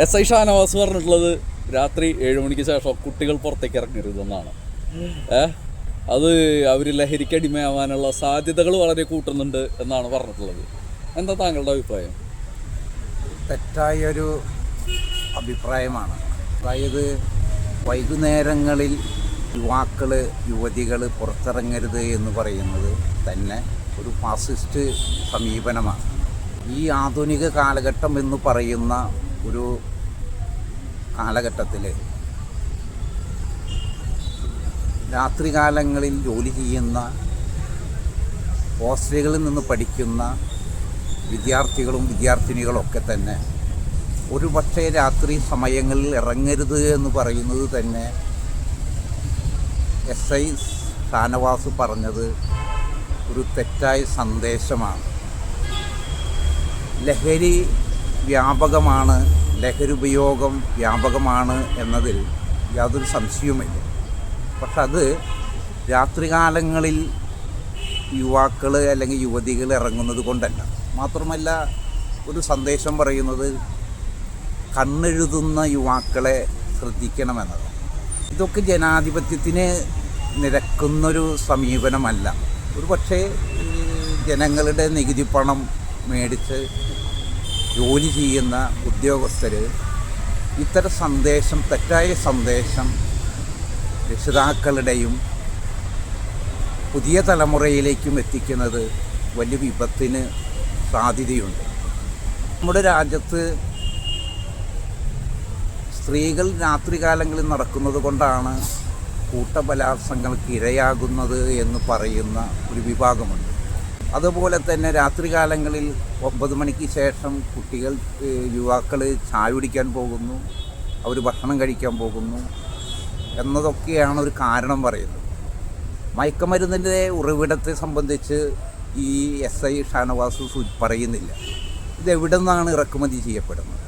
S I Shanavas പറഞ്ഞിട്ടുള്ളത് രാത്രി ഏഴ് മണിക്ക് ശേഷം കുട്ടികൾ പുറത്തേക്ക് ഇറങ്ങരുതെന്നാണ്. ഏഹ് അത് അവർ ലഹരിക്കടിമയാവാനുള്ള സാധ്യതകൾ വളരെ കൂട്ടുന്നുണ്ട് എന്നാണ് പറഞ്ഞിട്ടുള്ളത്. എന്താ താങ്കളുടെ അഭിപ്രായം? തെറ്റായൊരു അഭിപ്രായമാണ്. അതായത് വൈകുന്നേരങ്ങളിൽ യുവാക്കൾ യുവതികൾ പുറത്തിറങ്ങരുത് എന്ന് പറയുന്നത് തന്നെ ഒരു ഫാസിസ്റ്റ് സമീപനമാണ്. ഈ ആധുനിക കാലഘട്ടം എന്ന് പറയുന്ന ഒരു കാലഘട്ടത്തിൽ രാത്രികാലങ്ങളിൽ ജോലി ചെയ്യുന്ന ഹോസ്റ്റലുകളിൽ നിന്ന് പഠിക്കുന്ന വിദ്യാർത്ഥികളും വിദ്യാർത്ഥിനികളൊക്കെ തന്നെ ഒരു പക്ഷേ രാത്രി സമയങ്ങളിൽ ഇറങ്ങരുത് എന്ന് പറയുന്നത് തന്നെ എസ് ഐ ഷാനവാസ് പറഞ്ഞത് ഒരു തെറ്റായ സന്ദേശമാണ്. ലഹരി വ്യാപകമാണ് ലഹരി ഉപയോഗം വ്യാപകമാണ് എന്നതിൽ യാതൊരു സംശയവുമില്ല. പക്ഷെ അത് രാത്രികാലങ്ങളിൽ യുവാക്കൾ അല്ലെങ്കിൽ യുവതികൾ ഇറങ്ങുന്നത് കൊണ്ടല്ല. മാത്രമല്ല ഒരു സന്ദേശം പറയുന്നത് കണ്ണെഴുതുന്ന യുവാക്കളെ ശ്രദ്ധിക്കണമെന്നതാണ് ഇതൊക്കെ ജനാധിപത്യത്തിന് നിരക്കുന്നൊരു സമീപനമല്ല. ഒരു പക്ഷേ ജനങ്ങളുടെ നികുതി പണം മേടിച്ച് ജോലി ചെയ്യുന്ന ഉദ്യോഗസ്ഥർ ഇത്തരം സന്ദേശം തെറ്റായ സന്ദേശം രക്ഷിതാക്കളുടെയും പുതിയ തലമുറയിലേക്കും എത്തിക്കുന്നത് വലിയ വിപത്തിന് സാധ്യതയുണ്ട്. നമ്മുടെ രാജ്യത്ത് സ്ത്രീകൾ രാത്രികാലങ്ങളിൽ നടക്കുന്നത് കൊണ്ടാണ് കൂട്ടബലാത്സംഗങ്ങൾക്ക് ഇരയാകുന്നത് എന്ന് പറയുന്ന ഒരു വിഭാഗമുണ്ട്. അതുപോലെ തന്നെ രാത്രികാലങ്ങളിൽ ഒമ്പത് മണിക്ക് ശേഷം കുട്ടികൾ യുവാക്കൾ ചായ കുടിക്കാൻ പോകുന്നു അവർ ഭക്ഷണം കഴിക്കാൻ പോകുന്നു എന്നതൊക്കെയാണ് ഒരു കാരണം പറയുന്നത്. മയക്കമരുന്നിന്റെ ഉറവിടത്തെ സംബന്ധിച്ച് ഈ എസ് ഐ ഷാനവാസ് പറയുന്നില്ല. ഇതെവിടെ നിന്നാണ് ഇറക്കുമതി ചെയ്യപ്പെടുന്നത്?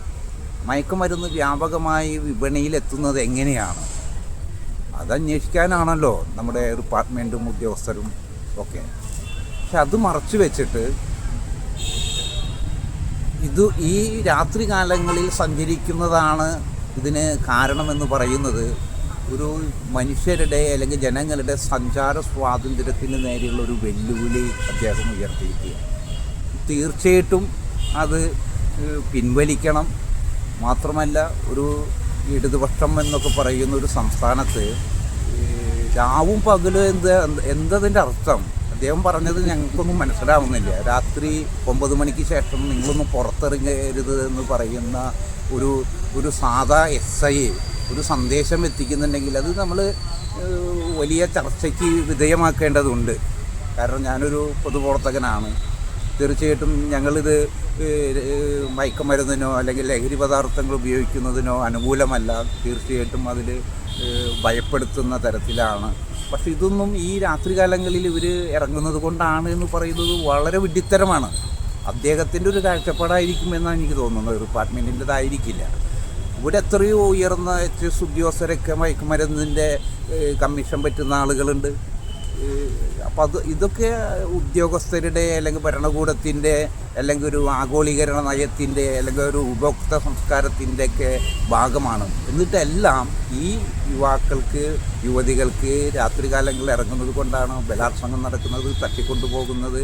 മയക്കുമരുന്ന് വ്യാപകമായി വിപണിയിലെത്തുന്നത് എങ്ങനെയാണ്? അതന്വേഷിക്കാനാണല്ലോ നമ്മുടെ ഡിപ്പാർട്ട്മെന്റും ഉദ്യോഗസ്ഥരും ഒക്കെ. പക്ഷെ അത് മറച്ചു വെച്ചിട്ട് ഇത് ഈ രാത്രി കാലങ്ങളിൽ സഞ്ചരിക്കുന്നതാണ് ഇതിന് കാരണമെന്ന് പറയുന്നത്. ഒരു മനുഷ്യരുടെ അല്ലെങ്കിൽ ജനങ്ങളുടെ സഞ്ചാര സ്വാതന്ത്ര്യത്തിന് നേരെയുള്ള ഒരു വെല്ലുവിളി അദ്ദേഹം ഉയർത്തിയിരിക്കുക തീർച്ചയായിട്ടും അത് പിൻവലിക്കണം. മാത്രമല്ല ഒരു ഇടതുപക്ഷം എന്നൊക്കെ പറയുന്ന ഒരു സംസ്ഥാനത്ത് രാവും പകലും എന്ത് എന്തതിന്റെ അർത്ഥം? അദ്ദേഹം പറഞ്ഞത് ഞങ്ങൾക്കൊന്നും മനസ്സിലാവുന്നില്ല. രാത്രി ഒമ്പത് മണിക്ക് ശേഷം നിങ്ങളൊന്നും പുറത്തിറങ്ങരുത് എന്ന് പറയുന്ന ഒരു ഒരു സാധാ എസ് ഐ ഒരു സന്ദേശം എത്തിക്കുന്നുണ്ടെങ്കിൽ അത് നമ്മൾ വലിയ ചർച്ചയ്ക്ക് വിധേയമാക്കേണ്ടതുണ്ട്. കാരണം ഞാനൊരു പൊതുപ്രവർത്തകനാണ്. തീർച്ചയായിട്ടും ഞങ്ങളിത് മയക്കുമരുന്നിനോ അല്ലെങ്കിൽ ലഹരി പദാർത്ഥങ്ങൾ ഉപയോഗിക്കുന്നതിനോ അനുകൂലമല്ല. തീർച്ചയായിട്ടും അതിൽ ഭയപ്പെടുത്തുന്ന തരത്തിലാണ്. പക്ഷെ ഇതൊന്നും ഈ രാത്രികാലങ്ങളിൽ ഇവർ ഇറങ്ങുന്നത് കൊണ്ടാണ് എന്ന് പറയുന്നത് വളരെ വിഡ്ഢിത്തരമാണ്. അദ്ദേഹത്തിന്റെ ഒരു കാഴ്ചപ്പാടായിരിക്കും എന്നാണ് എനിക്ക് തോന്നുന്നത്. ഡിപ്പാർട്ട്മെന്റിന്റെതായിരിക്കില്ല. ഇവിടെ എത്രയോ ഉയർന്ന എച്ച് എസ് ഉദ്യോഗസ്ഥരൊക്കെ മയക്കുമരുന്നിന്റെ കമ്മീഷൻ പറ്റുന്ന ആളുകളുണ്ട്. അപ്പം അത് ഇതൊക്കെ ഉദ്യോഗസ്ഥരുടെ അല്ലെങ്കിൽ ഭരണകൂടത്തിന്റെ അല്ലെങ്കിൽ ഒരു ആഗോളീകരണ നയത്തിന്റെ അല്ലെങ്കിൽ ഒരു ഉപഭോക്തൃ സംസ്കാരത്തിന്റെയൊക്കെ ഭാഗമാണ്. എന്നിട്ടെല്ലാം ഈ യുവാക്കൾക്ക് യുവതികൾക്ക് രാത്രികാലങ്ങളിൽ ഇറങ്ങുന്നത് കൊണ്ടാണ് ബലാത്സംഗം നടക്കുന്നത് തട്ടിക്കൊണ്ടുപോകുന്നത്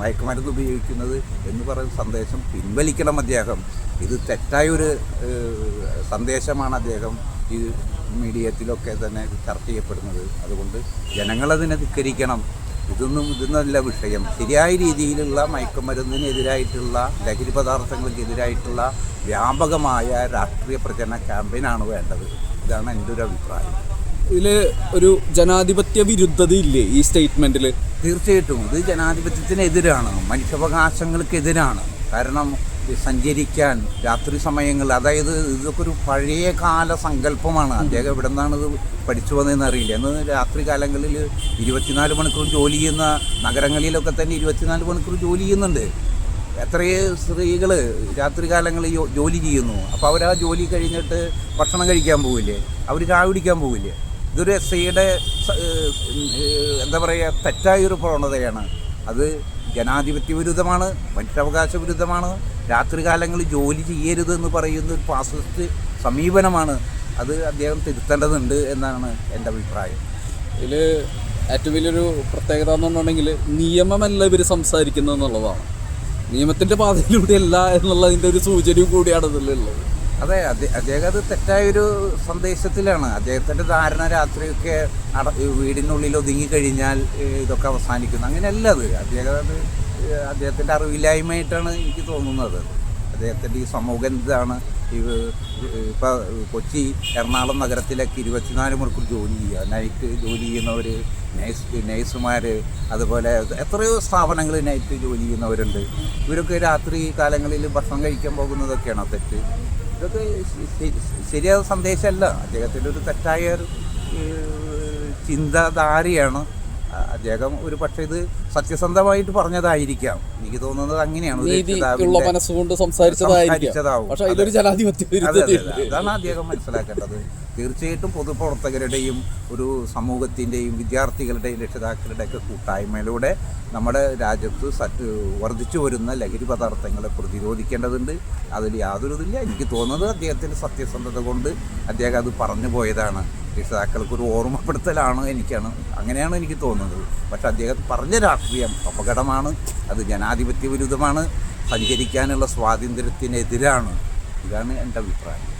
മയക്കുമരുന്ന് ഉപയോഗിക്കുന്നത് എന്ന് പറയുന്ന സന്ദേശം പിൻവലിക്കണം അദ്ദേഹം. ഇത് തെറ്റായൊരു സന്ദേശമാണ് അദ്ദേഹം ഈ മീഡിയത്തിലൊക്കെ തന്നെ ചർച്ച ചെയ്യപ്പെടുന്നത്. അതുകൊണ്ട് ജനങ്ങളതിനെ ധിക്കരിക്കണം. ഇതൊന്നും ഇതൊന്നല്ല വിഷയം. ശരിയായ രീതിയിലുള്ള മയക്കുമരുന്നിനെതിരായിട്ടുള്ള ലഹരി പദാർത്ഥങ്ങൾക്കെതിരായിട്ടുള്ള വ്യാപകമായ രാഷ്ട്രീയ പ്രചരണ ക്യാമ്പയിനാണ് വേണ്ടത്. ഇതാണ് എന്റെ ഒരു അഭിപ്രായം. ഇതിൽ ഒരു ജനാധിപത്യ വിരുദ്ധതയില്ലേ ഈ സ്റ്റേറ്റ്മെന്റിൽ തീർച്ചയായിട്ടും. ഇത് ജനാധിപത്യത്തിനെതിരാണ്. മനുഷ്യാവകാശങ്ങൾക്കെതിരാണ്. കാരണം സഞ്ചരിക്കാൻ രാത്രി സമയങ്ങളിൽ അതായത് ഇതൊക്കെ ഒരു പഴയ കാല സങ്കല്പമാണ്. അദ്ദേഹം എവിടെ നിന്നാണ് ഇത് പഠിച്ചു വന്നതെന്ന് അറിയില്ല. എന്ന് രാത്രി കാലങ്ങളിൽ ഇരുപത്തിനാല് മണിക്കൂർ ജോലി ചെയ്യുന്ന നഗരങ്ങളിലൊക്കെ തന്നെ ഇരുപത്തിനാല് മണിക്കൂർ ജോലി ചെയ്യുന്നുണ്ട്. എത്രയോ സ്ത്രീകൾ രാത്രി കാലങ്ങളിൽ ജോലി ചെയ്യുന്നു. അപ്പോൾ അവർ ആ ജോലി കഴിഞ്ഞിട്ട് ഭക്ഷണം കഴിക്കാൻ പോവില്ലേ? അവർ ചായ കുടിക്കാൻ പോവില്ലേ? ഇതൊരു എസ് ഐയുടെ എന്താ പറയുക തെറ്റായൊരു പ്രവണതയാണ്. അത് ജനാധിപത്യ വിരുദ്ധമാണ് മനുഷ്യാവകാശ വിരുദ്ധമാണ് രാത്രികാലങ്ങളിൽ ജോലി ചെയ്യരുത് എന്ന് പറയുന്ന ഒരു ഫാസിസ്റ്റ് സമീപനമാണ് അത് അദ്ദേഹം തിരുത്തേണ്ടതുണ്ട് എന്നാണ് എന്റെ അഭിപ്രായം. ഇതിൽ ഏറ്റവും വലിയൊരു പ്രത്യേകത എന്ന് പറഞ്ഞിട്ടുണ്ടെങ്കിൽ നിയമമല്ല ഇവർ സംസാരിക്കുന്നത് എന്നുള്ളതാണ്. നിയമത്തിന്റെ പാതയിലൂടെയല്ല എന്നുള്ളതിന്റെ ഒരു സൂചനയും കൂടിയാണ് ഇതിലുള്ളത്. അതെ അദ്ദേ- അദ്ദേഹം അത് തെറ്റായൊരു സന്ദേശത്തിലാണ്. അദ്ദേഹത്തിന്റെ ധാരണ രാത്രിയൊക്കെ അട വീടിനുള്ളിൽ ഒതുങ്ങി കഴിഞ്ഞാൽ ഇതൊക്കെ അവസാനിക്കുന്നു. അങ്ങനെയല്ല അത്. അദ്ദേഹം അത് അദ്ദേഹത്തിന്റെ അറിവില്ലായ്മയായിട്ടാണ് എനിക്ക് തോന്നുന്നത്. അദ്ദേഹത്തിന്റെ ഈ സമൂഹം എന്താണ് ഇപ്പോൾ കൊച്ചി എറണാകുളം നഗരത്തിലൊക്കെ ഇരുപത്തിനാല് മണിക്കൂർ ജോലി ചെയ്യുക. നൈറ്റ് ജോലി ചെയ്യുന്നവർ നേഴ്സ് നേഴ്സുമാർ അതുപോലെ എത്രയോ സ്ഥാപനങ്ങൾ നൈറ്റ് ജോലി ചെയ്യുന്നവരുണ്ട്. ഇവരൊക്കെ രാത്രി കാലങ്ങളിൽ ഭക്ഷണം കഴിക്കാൻ പോകുന്നതൊക്കെയാണോ തെറ്റ്? ഇതൊക്കെ ശരിയായ സന്ദേശമല്ല. അദ്ദേഹത്തിന്റെ ഒരു തെറ്റായ ഒരു ചിന്താധാരിയാണ്. അദ്ദേഹം ഒരു പക്ഷേ ഇത് സത്യസന്ധമായിട്ട് പറഞ്ഞതായിരിക്കാം. എനിക്ക് തോന്നുന്നത് അങ്ങനെയാണ് മനസ്സുകൊണ്ട് സംസാരിച്ചതായിരിക്കാം. പക്ഷെ ഇതൊരു. ജനാധിപത്യ അതാണ് അദ്ദേഹം മനസ്സിലാക്കേണ്ടത്. തീർച്ചയായിട്ടും പൊതുപ്രവർത്തകരുടെയും ഒരു സമൂഹത്തിന്റെയും വിദ്യാർത്ഥികളുടെയും രക്ഷിതാക്കളുടെയൊക്കെ കൂട്ടായ്മയിലൂടെ നമ്മുടെ രാജ്യത്ത് സറ്റ് വർദ്ധിച്ചു വരുന്ന ലഹരി പദാർത്ഥങ്ങളെ പ്രതിരോധിക്കേണ്ടതുണ്ട്. അതിൽ യാതൊരു ഇതില്ല. എനിക്ക് തോന്നുന്നത് അദ്ദേഹത്തിന്റെ സത്യസന്ധത കൊണ്ട് അദ്ദേഹം അത് പറഞ്ഞു പോയതാണ്. രക്ഷിതാക്കൾക്കൊരു ഓർമ്മപ്പെടുത്തലാണ് എനിക്കാണ്. അങ്ങനെയാണ് എനിക്ക് തോന്നുന്നത്. പക്ഷെ അദ്ദേഹം പറഞ്ഞ രാഷ്ട്രീയം അപകടമാണ് അത് ജനാധിപത്യ വിരുദ്ധമാണ് സഞ്ചരിക്കാനുള്ള സ്വാതന്ത്ര്യത്തിനെതിരാണ്. ഇതാണ് എന്റെ അഭിപ്രായം.